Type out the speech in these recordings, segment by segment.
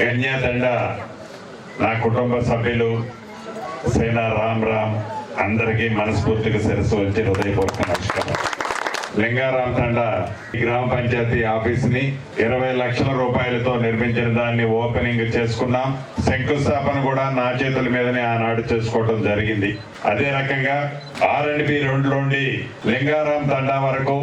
గన్యాదండ నా కుటుంబ సభ్యులు సేనా రామ్ రామ్ అందరికీ మనస్ఫూర్తిగా శిరస్సు వచ్చి హృదయపూర్వక నమస్కారం. లింగారాం తండ ఈ గ్రామ పంచాయతీ ఆఫీస్ని ఇరవై లక్షల రూపాయలతో నిర్మించిన దాన్ని ఓపెనింగ్ చేసుకున్నాం. శంకుస్థాపన కూడా నా చేతుల మీదనే ఆనాడు చేసుకోవడం జరిగింది. అదే రకంగా ఆర్ అండ్ బి రెండు నుండి లింగారాం తండా వరకు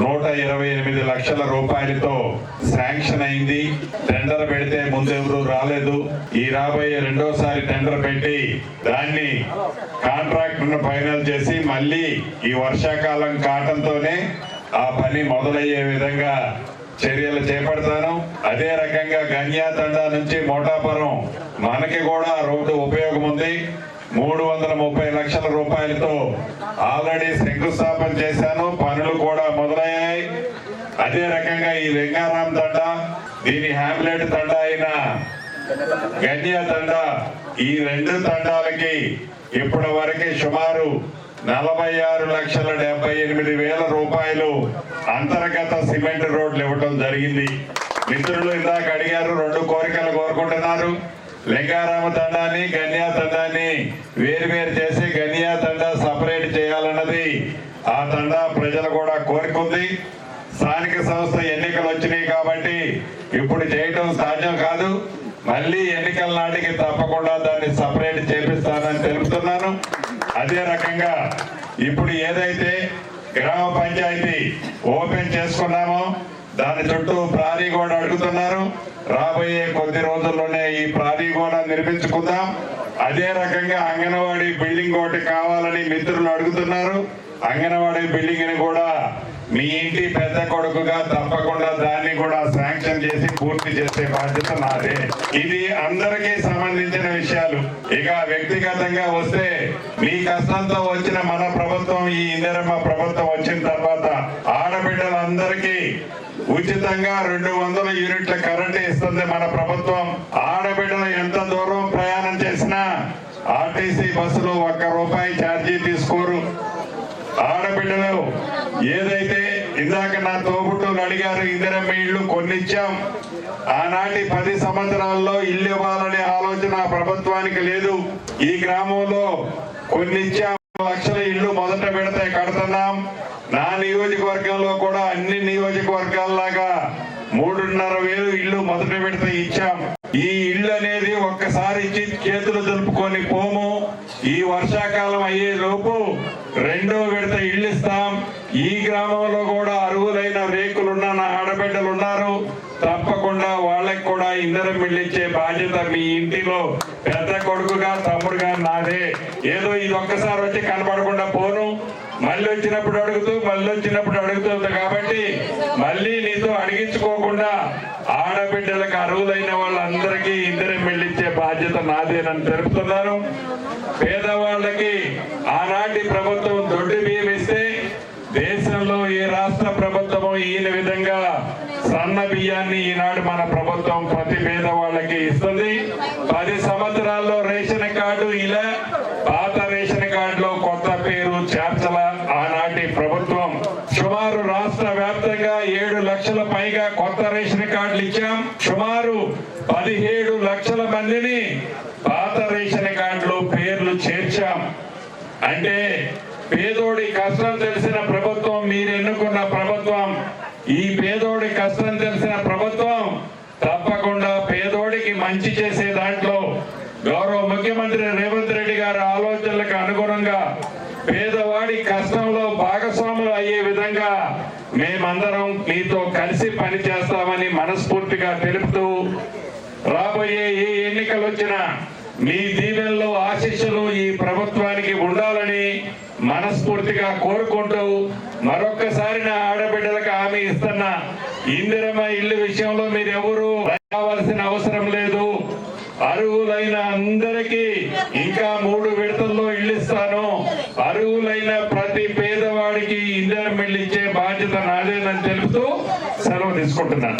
నూట ఇరవై ఎనిమిది లక్షల రూపాయలతో శాంక్షన్ అయింది. టెండర్ పెడితే ముందెవరూ రాలేదు. ఈ రాబోయే రెండోసారి టెండర్ పెట్టి దాన్ని కాంట్రాక్ట్ ఫైనల్ చేసి మళ్ళీ ఈ వర్షాకాలం కాటంతోనే ఆ పని మొదలయ్యే విధంగా చర్యలు చేపడతాను. అదే రకంగా గన్యా నుంచి మోటాపురం మనకి కూడా రోడ్డు ఉపయోగం ఉంది. మూడు వందల ముప్పై లక్షల రూపాయలతో ఆల్రెడీ శంకుస్థాపన చేశాను. అదే రకంగా ఈ వెంగారాం తండ దీని హామ్లెట్ తండ అయిన గన్య తండ ఈ రెండు తండాలకి ఇప్పటి వరకు సుమారు నలభై ఆరు లక్షల డెబ్బై ఎనిమిది వేల రూపాయలు అంతర్గత సిమెంట్ రోడ్లు ఇవ్వటం జరిగింది. మిత్రులు ఇందాక అడిగారు రెండు కోరికలు కోరుకుంటున్నారు. లింగారామ తండాన్ని గన్యా తండాన్ని వేరు చేసి గన్యా తండా సపరేట్ చేయాలన్నది ఆ తండా ప్రజలు కూడా కోరుకుంది. స్థానిక సంస్థ ఎన్నికలు వచ్చినాయి కాబట్టి ఇప్పుడు చేయటం సాధ్యం కాదు. మళ్ళీ ఎన్నికల నాటికి తప్పకుండా దాన్ని సపరేట్ చేపిస్తానని తెలుపుతున్నాను. అదే రకంగా ఇప్పుడు ఏదైతే గ్రామ పంచాయతీ ఓపెన్ చేసుకున్నామో దాని చుట్టూ ప్రారీ కూడా అడుగుతున్నారు. రాబోయే కొద్ది రోజుల్లోనే ఈ ప్రారీ గోడ నిర్మించుకుందాం. అదే రకంగా అంగన్వాడీ బిల్డింగ్ ఒకటి కావాలని మిత్రులు అడుగుతున్నారు. అంగన్వాడీ బిల్డింగ్ని కూడా మీ ఇంటి పెద్ద కొడుకుగా తప్పకుండా దాన్ని కూడా శాంక్షన్ చేసి పూర్తి చేసే బాధ్యత నాదే. ఇది అందరికీ సంబంధించిన విషయాలు. ఇక వ్యక్తిగతంగా వస్తే మీ కష్టంతో వచ్చిన మన ప్రభుత్వం ఈ ఇందిరమ్మ ప్రభుత్వం వచ్చిన తర్వాత ఆడబిడ్డలందరికీ ఉచితంగా రెండు వందల యూనిట్ల కరెంట్ ఇస్తుంది మన ప్రభుత్వం. ఆడబిడ్డలు ఎంత దూరం ప్రయాణం చేసినా ఆర్టీసీ బస్సులో ఒక్క రూపాయి ఛార్జీ తీసుకోరు. ఆడబిడ్డలు ఏదైతే ఇందాక నా తోబుట్టులు అడిగారు ఇందిరమ్మ ఇళ్ళు కొన్నిచ్చాం. ఆనాటి పది సంవత్సరాల్లో ఇల్లు ఇవ్వాలనే ఆలోచన ప్రభుత్వానికి లేదు. ఈ గ్రామంలో కొన్నిచ్చాం. లక్షల ఇల్లు మొదట పెడితే కడుతున్నాం. నా నియోజకవర్గంలో కూడా అన్ని నియోజకవర్గాల్లాగా మూడున్నర వేలు ఇల్లు మొదట పెడితే ఇచ్చాం. ఈ ఇల్లు అనేది ఒక్కసారి ఇచ్చి చేతులు దులుపుకొని పోము. ఈ వర్షాకాలం అయ్యే లోపు రెండో విడత ఇల్లు ఇస్తాం. ఈ గ్రామంలో కూడా అర్హులైన రేకులున్న నా ఆడబిడ్డలు ఉన్నారు తప్పకుండా వాళ్ళకి కూడా ఇందరం మిళ్ళిచ్చే బాధ్యత మీ ఇంటిలో. పెద్ద కొడుకుగా తమ్ముడుగా నాదే. ఏదో ఇది ఒక్కసారి వచ్చి కనపడకుండా పోను. మళ్ళీ వచ్చినప్పుడు అడుగుతూ మళ్ళీ వచ్చినప్పుడు అడుగుతుంది కాబట్టి మళ్ళీ నీతో అడిగించుకోకుండా ఆడబిడ్డలకు అర్హులైన వాళ్ళందరికీ ఇందరం వెళ్ళిచ్చే బాధ్యత నాదేనని తెలుపుతున్నాను. పేదవాళ్ళకి ఆనాటి ప్రభుత్వం దొడ్డు బియ్యం ఇస్తే దేశంలో ఏ రాష్ట్ర ప్రభుత్వం ఈయన విధంగా సన్న బియ్యాన్ని ఈనాడు మన ప్రభుత్వం ప్రతి పేదవాళ్ళకి ఇస్తుంది. పది సంవత్సరాల్లో రేషన్ కార్డు ఇలా పాత రేషన్ కార్డులో కొత్త పేరు చేర్చల ఆనాటి ప్రభుత్వం. సుమారు రాష్ట్ర వ్యాప్తంగా ఏడు లక్షల పైగా కొత్త రేషన్ కార్డులు ఇచ్చాం. సుమారు పదిహేడు లక్షల మందిని పాత రేషన్ కార్డులో పేర్లు చేర్చాం. అంటే పేదోడి కష్టం తెలిసిన ప్రభుత్వం మీరు ఎన్నుకున్న ప్రభుత్వం. ఈ పేదోడి కష్టం తెలిసిన ప్రభుత్వం తప్పకుండా పేదోడికి మంచి చేసే దాంట్లో గౌరవ ముఖ్యమంత్రి రేవంత్ రెడ్డి గారి ఆలోచనలకు అనుగుణంగా పేదవాడి కష్టంలో భాగస్వాములు అయ్యే విధంగా మేమందరం మీతో కలిసి పనిచేస్తామని మనస్ఫూర్తిగా తెలుపుతూ రాబోయే ఏ ఎన్నికలు వచ్చినా మీ దీవెనలో ఆశీస్సులు ఈ ప్రభుత్వానికి ఉండాలని మనస్ఫూర్తిగా కోరుకుంటూ మరొక్కసారి నా ఆడబిడ్డలకు హామీ ఇస్తున్నా ఇందిరమ్మ ఇల్లు విషయంలో మీరు ఎవరు రావాల్సిన అవసరం లేదు. అరువులైన అందరికీ ఇంకా మూడు విడతల్లో ఇల్లు ఇస్తాను. అరువులైన ప్రతి పేదవాడికి ఇందిరం ఇల్లు ఇచ్చే బాధ్యత నాదేనని తెలుపుతూ సెలవు తీసుకుంటున్నాను.